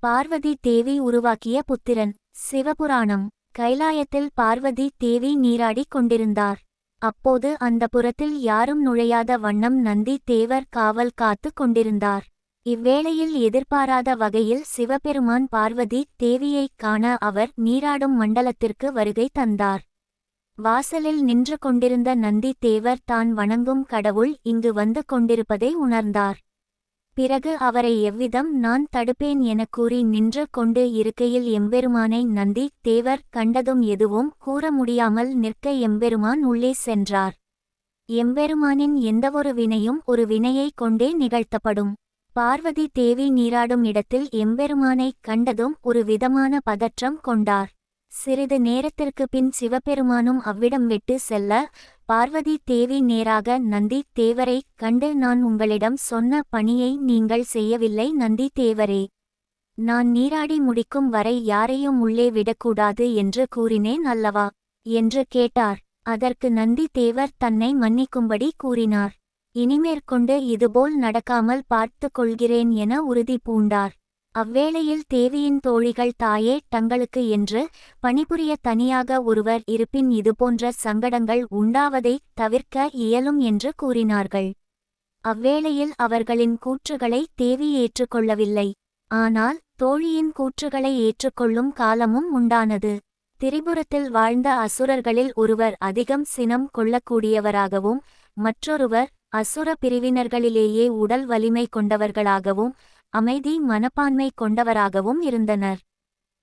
பார்வதி தேவி உருவாக்கிய புத்திரன். சிவபுராணம். கைலாயத்தில் பார்வதி தேவி நீராடிக் கொண்டிருந்தார். அப்போது அந்த புறத்தில் யாரும் நுழையாத வண்ணம் நந்தி தேவர் காவல் காத்து கொண்டிருந்தார். இவ்வேளையில் எதிர்பாராத வகையில் சிவபெருமான் பார்வதி தேவியைக் காண அவர் நீராடும் மண்டலத்திற்கு வருகை தந்தார். வாசலில் நின்று கொண்டிருந்த நந்தி தேவர் தான் வணங்கும் கடவுள் இங்கு வந்து கொண்டிருப்பதை உணர்ந்தார். பிறகு அவரை எவ்விதம் நான் தடுப்பேன் எனக் கூறி நின்று கொண்டு இருக்கையில் எம்பெருமானை நந்தி தேவர் கண்டதும் எதுவும் கூற முடியாமல் நிற்க எம்பெருமான் உள்ளே சென்றார். எம்பெருமானின் எந்தவொரு வினையும் ஒரு வினையைக் கொண்டே நிகழ்த்தப்படும். பார்வதி தேவி நீராடும் இடத்தில் எம்பெருமானைக் கண்டதும் ஒரு விதமான பதற்றம் கொண்டார். சிறிது நேரத்திற்கு பின் சிவபெருமானும் அவ்விடம் விட்டு செல்ல பார்வதி தேவி நேராக நந்தி தேவரைக் கண்டு நான் உங்களிடம் சொன்ன பணியை நீங்கள் செய்யவில்லை. நந்தி தேவரே நான் நீராடி முடிக்கும் வரை யாரையும் உள்ளே விடக்கூடாது என்று கூறினேன் அல்லவா? என்று கேட்டார். அதற்கு நந்தி தேவர் தன்னை மன்னிக்கும்படி கூறினார். இனிமேற்கொண்டு இதுபோல் நடக்காமல் பார்த்து கொள்கிறேன் என உறுதி பூண்டார். அவ்வேளையில் தேவியின் தோழிகள் தாயே தங்களுக்கு என்று பணிபுரிய தனியாக ஒருவர் இருப்பின் இதுபோன்ற சங்கடங்கள் உண்டாவதை தவிர்க்க இயலும் என்று கூறினார்கள். அவ்வேளையில் அவர்களின் கூற்றுகளை தேவி ஏற்றுக்கொள்ளவில்லை. ஆனால் தோழியின் கூற்றுகளை ஏற்றுக்கொள்ளும் காலமும் உண்டானது. திரிபுரத்தில் வாழ்ந்த அசுரர்களில் ஒருவர் அதிகம் சினம் கொள்ளக்கூடியவராகவும் மற்றொருவர் அசுர பிரிவினர்களிலேயே உடல் வலிமை கொண்டவர்களாகவும் அமைதி மனப்பான்மை கொண்டவராகவும் இருந்தனர்.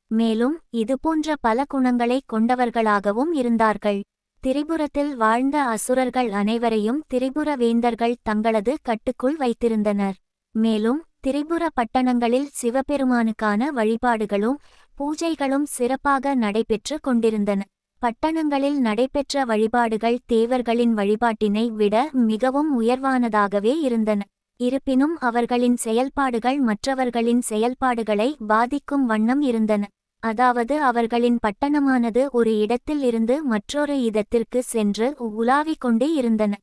மேலும் இதுபோன்ற பல குணங்களை கொண்டவர்களாகவும் இருந்தார்கள். திரிபுரத்தில் வாழ்ந்த அசுரர்கள் அனைவரையும் திரிபுர வேந்தர்கள் தங்களது கட்டுக்குள் வைத்திருந்தனர். மேலும் திரிபுர பட்டணங்களில் சிவபெருமானுக்கான வழிபாடுகளும் பூஜைகளும் சிறப்பாக நடைபெற்று கொண்டிருந்தன. பட்டணங்களில் நடைபெற்ற வழிபாடுகள் தேவர்களின் வழிபாட்டினை விட மிகவும் உயர்வானதாகவே இருந்தன. இருப்பினும் அவர்களின் செயல்பாடுகள் மற்றவர்களின் செயல்பாடுகளை பாதிக்கும் வண்ணம் இருந்தன. அதாவது அவர்களின் பட்டணமானது ஒரு இடத்தில் இருந்து மற்றொரு இடத்திற்கு சென்று உலாவிக் கொண்டே இருந்தன.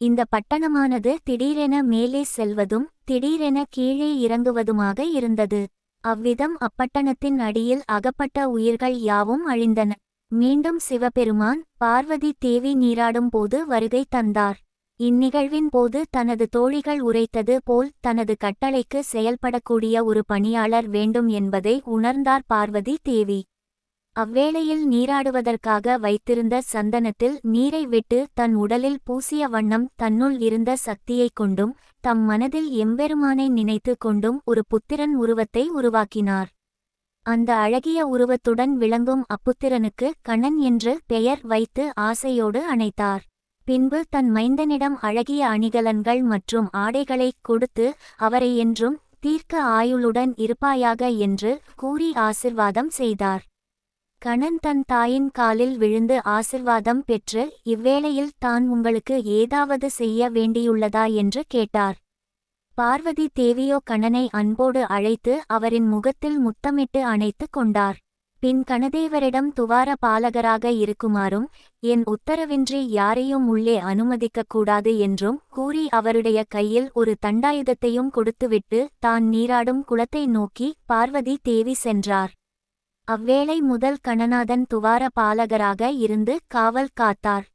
இந்த பட்டணமானது திடீரென மேலே செல்வதும் திடீரென கீழே இறங்குவதுமாக இருந்தது. அவ்விதம் அப்பட்டணத்தின் அடியில் அகப்பட்ட உயிர்கள் யாவும் அழிந்தன. மீண்டும் சிவபெருமான் பார்வதி தேவி நீராடும் போது வருகை தந்தார். இந்நிகழ்வின் போது தனது தோழிகள் உரைத்தது போல் தனது கட்டளைக்கு செயல்படக்கூடிய ஒரு பணியாளர் வேண்டும் என்பதை உணர்ந்தார் பார்வதி தேவி. அவ்வேளையில் நீராடுவதற்காக வைத்திருந்த சந்தனத்தில் நீரை விட்டு தன் உடலில் பூசிய வண்ணம் தன்னுள் இருந்த சக்தியைக் கொண்டும் தம் மனதில் எம்பெருமானை நினைத்து கொண்டும் ஒரு புத்திரன் உருவத்தை உருவாக்கினார். அந்த அழகிய உருவத்துடன் விளங்கும் அப்புத்திரனுக்கு கண்ணன் என்று பெயர் வைத்து ஆசையோடு அணைத்தார். பின்பு தன் மைந்தனிடம் அழகிய அணிகலன்கள் மற்றும் ஆடைகளைக் கொடுத்து அவரை என்றும் தீர்க்க ஆயுளுடன் இருப்பாயாக என்று கூறி ஆசிர்வாதம் செய்தார். கணன் தன் தாயின் காலில் விழுந்து ஆசிர்வாதம் பெற்று இவ்வேளையில் தான் உங்களுக்கு ஏதாவது செய்ய வேண்டியுள்ளதா என்று கேட்டார். பார்வதி தேவியோ கணனை அன்போடு அழைத்து அவரின் முகத்தில் முத்தமிட்டு அணைத்து கொண்டார். பின் கணதேவரிடம் துவார பாலகராக இருக்குமாறும் என் உத்தரவின்றி யாரையும் உள்ளே அனுமதிக்கக்கூடாது என்றும் கூறி அவருடைய கையில் ஒரு தண்டாயுதத்தையும் கொடுத்துவிட்டு தான் நீராடும் குளத்தை நோக்கி பார்வதி தேவி சென்றார். அவ்வேளை முதல் கணநாதன் துவார பாலகராக இருந்து காவல் காத்தார்.